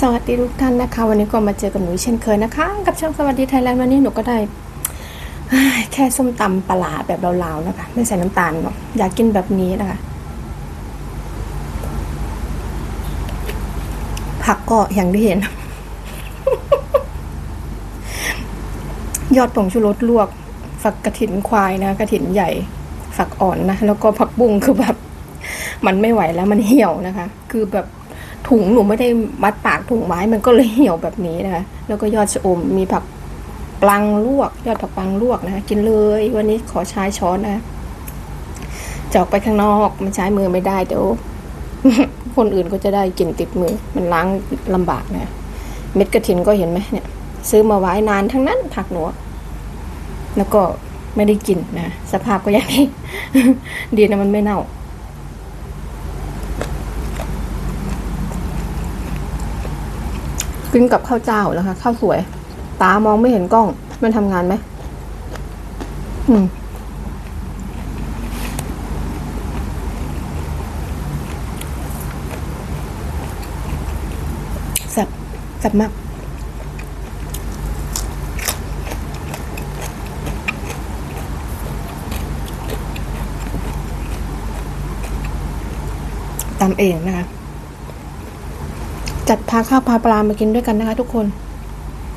สวัสดีทุกท่านนะคะ วันนี้ก็มาเจอกับหนูเช่นเคยนะคะ กับช่องสวัสดีไทยแลนด์วันนี้หนูก็ได้แค่ส้มตำปลาร้าแบบลาวๆนะคะไม่ใส่น้ำตาลเนาะอยากกินแบบนี้นะคะ ผักก็อย่างที่เห็น ยอดผงชูรสลวก ฝักกระถินควายนะกระถินใหญ่ ฝักอ่อนนะ แล้วก็ผักบุ้งคือแบบ มันไม่ไหวแล้วมันเหี่ยวนะคะ คือแบบ ถุงหนูไม่ได้มัดปากถุงไว้มันก็เลยเหี่ยวแบบนี้นะคะ แล้วก็ยอดชะอมมีผักปลังลวก ยอดผักปลังลวกนะคะกินเลยวันนี้ขอใช้ช้อนนะจะออกไปข้างนอกมันใช้มือไม่ได้เดี๋ยวคนอื่นก็จะได้กินติดมือ มันล้างลำบากนะเม็ดกระถินก็เห็นไหมเนี่ย ซื้อมาไว้นานทั้งนั้นผักหนูแล้วก็ไม่ได้กินนะสภาพก็อย่างนี้ดีนะมันไม่เน่า กินกับข้าวเจ้าแล้วค่ะข้าวสวย ตามองไม่เห็นกล้อง มันทำงานไหมอืมแซ่บแซ่บมากตามเองนะคะ จัดพาข้าวพาปลามากินด้วยกันนะคะ ทุกคน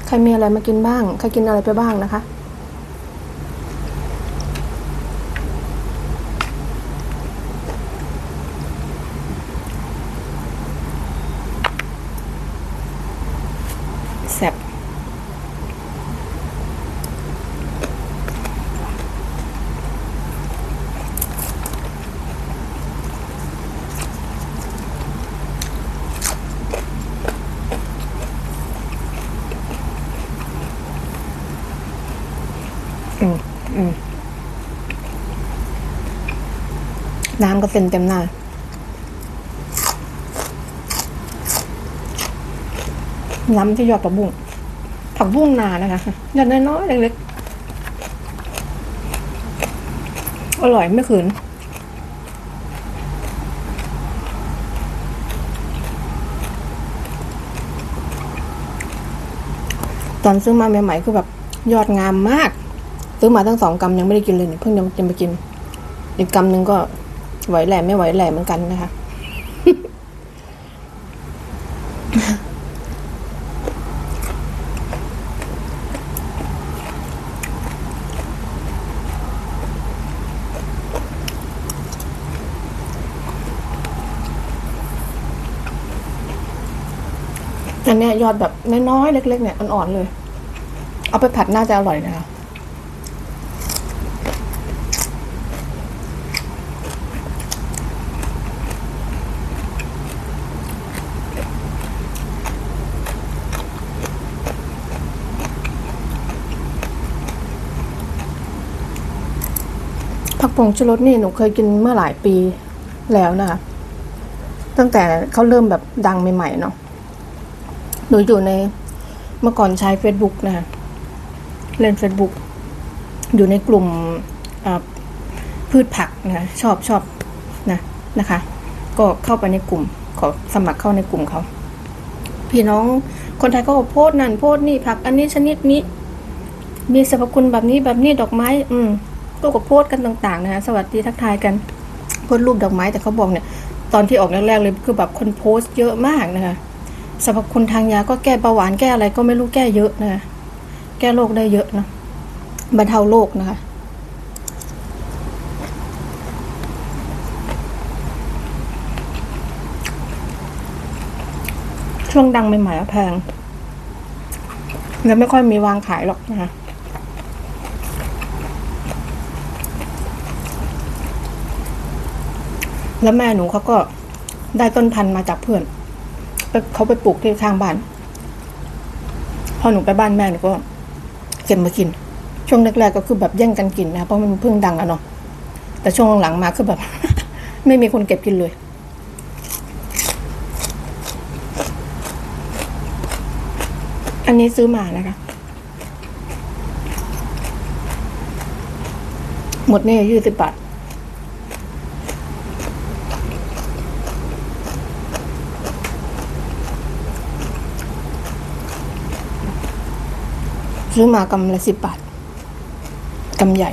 ใครมีอะไรมากินบ้าง ใครกินอะไรไปบ้างนะคะ แซ่บอืมอืม น้ำก็เต็มเต็มหน้าน้ำที่ยอดผักบุ้งผักบุ้งนานะคะยอดน้อยๆเล็กๆ อร่อยไม่ขืนตอนซื้อมาใหม่ๆคือแบบยอดงามมาก ซื้อมาทั้งสองกำยังไม่ได้กินเลยเนี่ยเพิ่งจะจะมากิน อีกกำหนึ่งก็ ไหวแหล่ไม่ไหวแหล่เหมือนกันนะคะ อันเนี้ยยอดแบบน้อยๆเล็ก ๆ เนี่ยอ่อนๆเลย เอาไปผัดน่าจะอร่อยนะคะ ผักผงชูรสนี่หนูเคยกินเมื่อหลายปีแล้วนะคะตั้งแต่เขาเริ่มแบบดังใหม่ๆเนาะหนูอยู่ในเมื่อก่อนใช้ Facebook นะคะเล่น Facebook อยู่ในกลุ่มพืชผักนะชอบชอบนะนะคะ ก็เข้าไปในกลุ่ม ขอสมัครเข้าในกลุ่มเขาพี่น้องคนไทยก็โพสนั่นโพสนี่ผัก อันนี้ชนิดนี้ มีสรรพคุณแบบนี้แบบนี้ดอกไม้ อืม ก็ก็โพสต์กันต่างๆนะคะสวัสดีทักทายกันโพสรูปดอกไม้แต่เขาบอกเนี่ยตอนที่ออกแรกๆเลยคือแบบคนโพสต์เยอะมากนะคะสรรพคุณทางยาก็แก้เบาหวานแก้อะไรก็ไม่รู้แก้เยอะนะคะแก้โรคได้เยอะนะบรรเทาโรคนะคะช่วงดังใหม่ๆแพงแล้วไม่ค่อยมีวางขายหรอกนะคะ แล้วแม่หนูเขาก็ได้ต้นพันธุ์มาจากเพื่อนเขาไปปลูกที่ข้างบ้าน พอหนูไปบ้านแม่หนูก็เก็บมากิน ช่วงแรกๆก็คือแบบแย่งกันกินนะเพราะมันเพิ่งดังอะเนาะแต่ช่วงหลังมาคือแบบ ไม่มีคนเก็บกินเลย อันนี้ซื้อมานะคะ หมดเนี่ยยี่สิบบาท ซื้อมากำละสิบบาทกำใหญ่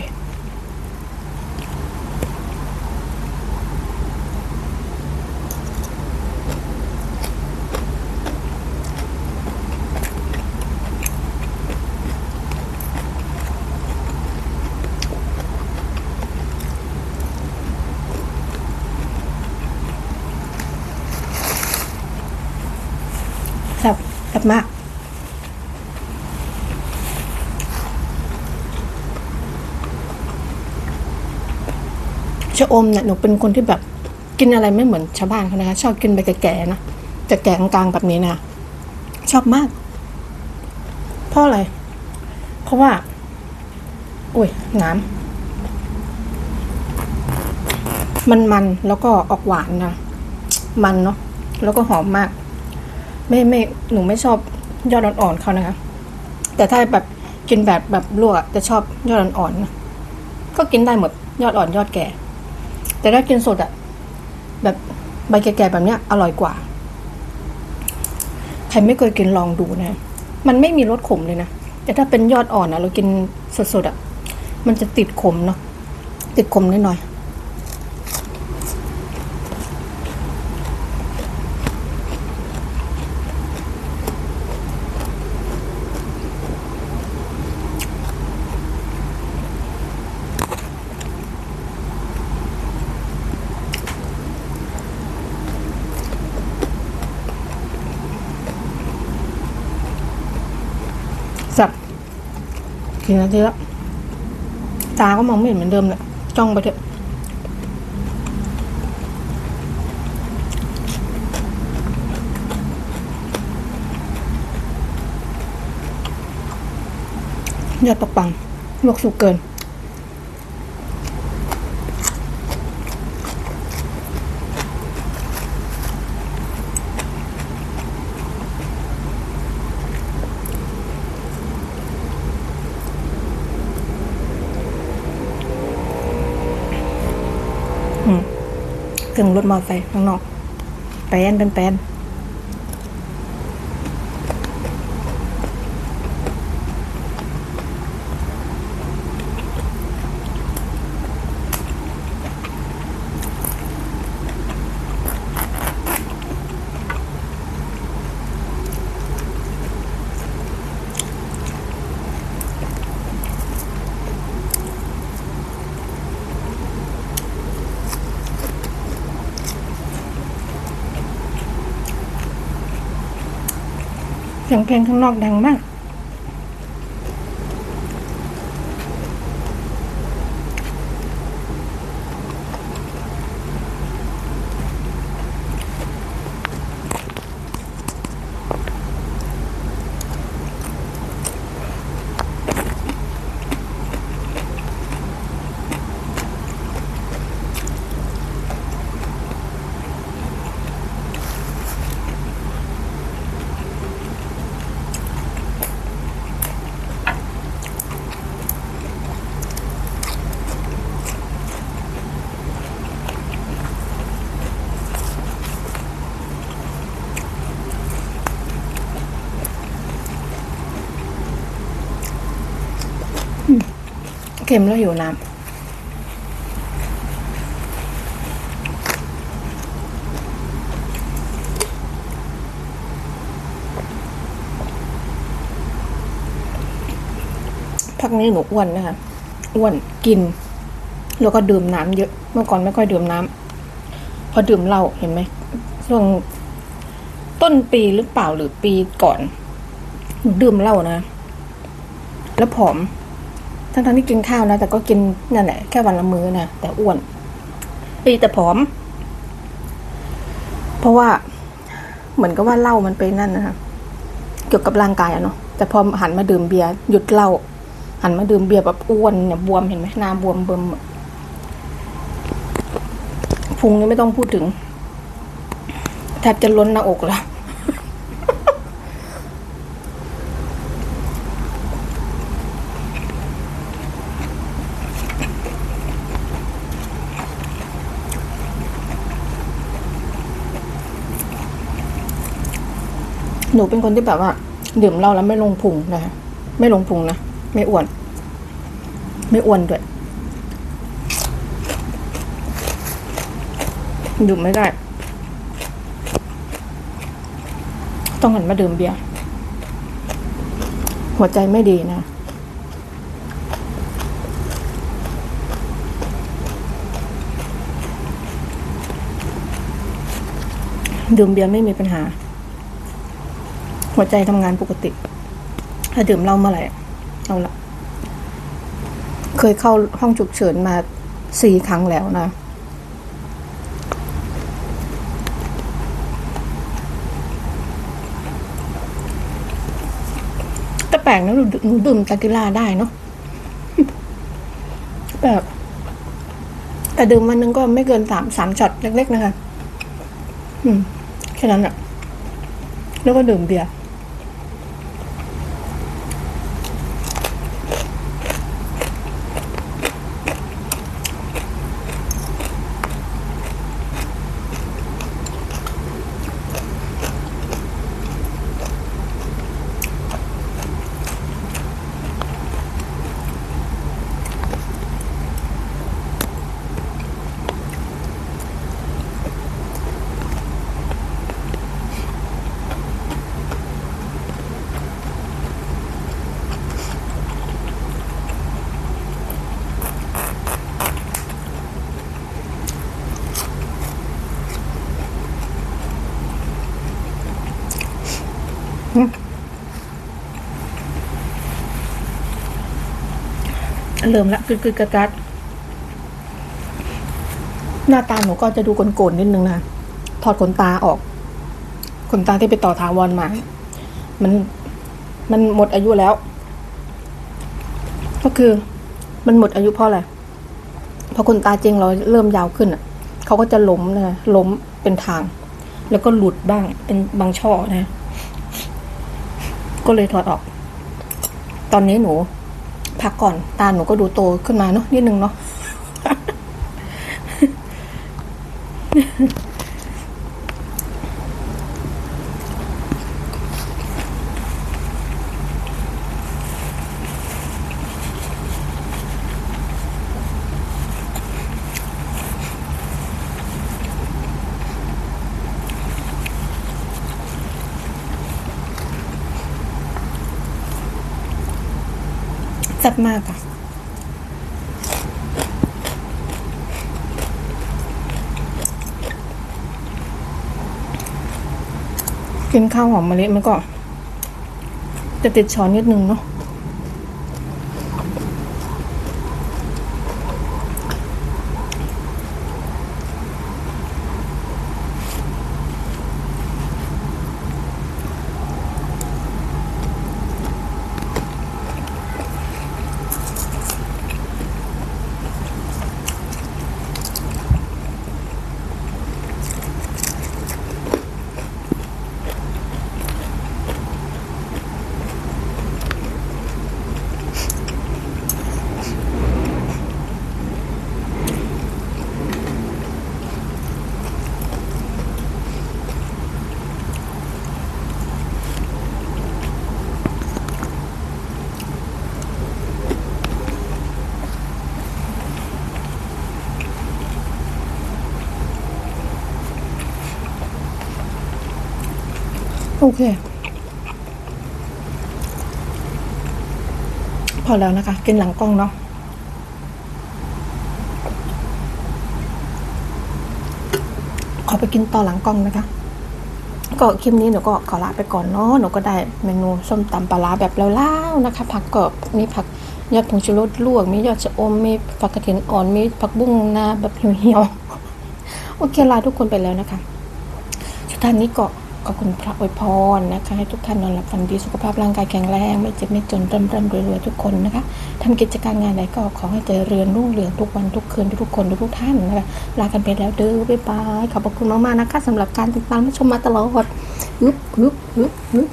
แซ่บแซ่บมาก ชะอมเนี่ยหนูเป็นคนที่แบบกินอะไรไม่เหมือนชาวบ้านเขานะคะชอบกินใบแก่ๆนะแต่แก่กลางๆแบบนี้นะชอบมาก เพราะอะไร เพราะว่า อุ้ยน้ำมันมันๆแล้วก็ออกหวานนะมันเนาะแล้วก็หอมมาก ไม่ไม่หนูไม่ชอบยอดอ่อนๆเขานะคะ แต่ถ้าแบบกินแบบแบบลวกจะชอบยอดอ่อนๆนะก็กินได้หมดยอดอ่อนยอดแก่ แต่ถ้ากินสดอะแบบใบแก่ๆแบบเนี้ย อร่อยกว่า ใครไม่เคยกินลองดูนะ มันไม่มีรสขมเลยนะ แต่ถ้าเป็นยอดอ่อนอะเรากินสดๆอะมันจะติดขมเนาะติดขมนิดหน่อย สับ กี่นาทีแล้วตาก็มองไม่เห็นเหมือนเดิมเลยจ้องไปเถอะยอดตกปังลวกสุกเกิน ถึงรถมอเตอร์ไซค์ข้างนอกแปนเป็นแปน สียงเพลงข้างนอกดังมาก ค็มแล้วหิวน้ำพักนี้หนูอ้วนนะคะอ้วนกิน แล้วก็ดื่มน้ำเยอะ เมื่อก่อนไม่ค่อยดื่มน้ำพอดื่มเหล้าเห็นไหมช่วงต้นปีหรือเปล่าหรือปีก่อน ดื่มเหล้านะ แล้วผอม ทั้งทั้งๆที่กินข้าวนะ แต่ก็กินนั่นแหละแค่วันละมื้อนะแต่อ้วนปีแต่ผอม เพราะว่าเหมือนกับว่าเหล้ามันเป็นนั่นนะคะเกี่ยวกับร่างกายอะเนาะแต่พอหันมาดื่มเบียร์หยุดเหล้าหันมาดื่มเบียร์แบบอ้วนเนี่ยบวมเห็นไหมหน้าบวมเบิ่มพุงนี่ไม่ต้องพูดถึงแทบจะล้นหน้าอกแล้ว หนูเป็นคนที่แบบว่า ดื่มเหล้าแล้วไม่ลงพุงนะคะไม่ลงพุงนะไม่อ้วน ไม่อ้วนด้วยดื่มไม่ได้ ต้องหันมาดื่มเบียร์หัวใจไม่ดีนะดื่มเบียร์ไม่มีปัญหา หัวใจทำงานปกติ ถ้าดื่มเหล้าเมื่อไหร่เอาละเคยเข้าห้องฉุกเฉินมาสี่ครั้งแล้วนะ แต่แปลกนะหนูหนูดื่มตากิลาได้เนาะแบบแต่ดื่มวันนึงก็ไม่เกินสามสามช็อตเล็ก ๆ นะคะ อืม แค่นั้นอะแล้วก็ดื่มเบียร์ เริ่มละกึดกึดกระกัดหน้าตาหนูก็จะดูโกนๆนิดนึงนะถอดขนตาออก ขนตาที่ไปต่อถาวรมา มันมันหมดอายุแล้ว ก็คือมันหมดอายุเพราะอะไรเพราะขนตาจริงเราเริ่มยาวขึ้นอะเขาก็จะล้มนะล้มเป็นทาง แล้วก็หลุดบ้างเป็นบางช่อนะ ก็เลยถอดออก ตอนนี้หนู พักก่อนตาหนูก็ดูโตขึ้นมาเนาะนิดนึงเนาะ ซ่บมากอะกินข้าวหอมมะลิมันก็ จะติดช้อนนิดนึงเนาะ โอเค พอแล้วนะคะ กินหลังกล้องเนาะขอไปกินต่อหลังกล้องนะคะ ก็คลิปนี้หนูก็ขอลาไปก่อนเนาะหนูก็ได้เมนูส้มตำปลาร้าแบบเล่าๆนะคะ ผักกรอบมีผักยอดผงชูรสลวก มียอดชะอม มีผักกระเทียมอ่อน มีผักบุ้งนาแบบเหี่ยวๆ โอเคลาทุกคนไปแล้วนะคะสุดท้ายนี้ก็ ขอบคุณพระอวยพรนะคะ ให้ทุกท่านนอนหลับฝันดีสุขภาพร่างกายแข็งแรง ไม่เจ็บไม่จนร่ำร่ำรวยรวยทุกคนนะคะทำกิจการงานไหนก็ขอให้เจริญรุ่งเรืองทุกวันทุกคืนทุกคนทุกท่านนะคะลากันไปแล้วเด้อบ๊ายบายขอบคุณมากๆนะคะสำหรับการติดตามชมมาตลอดฮึบฮึบฮึบฮึบ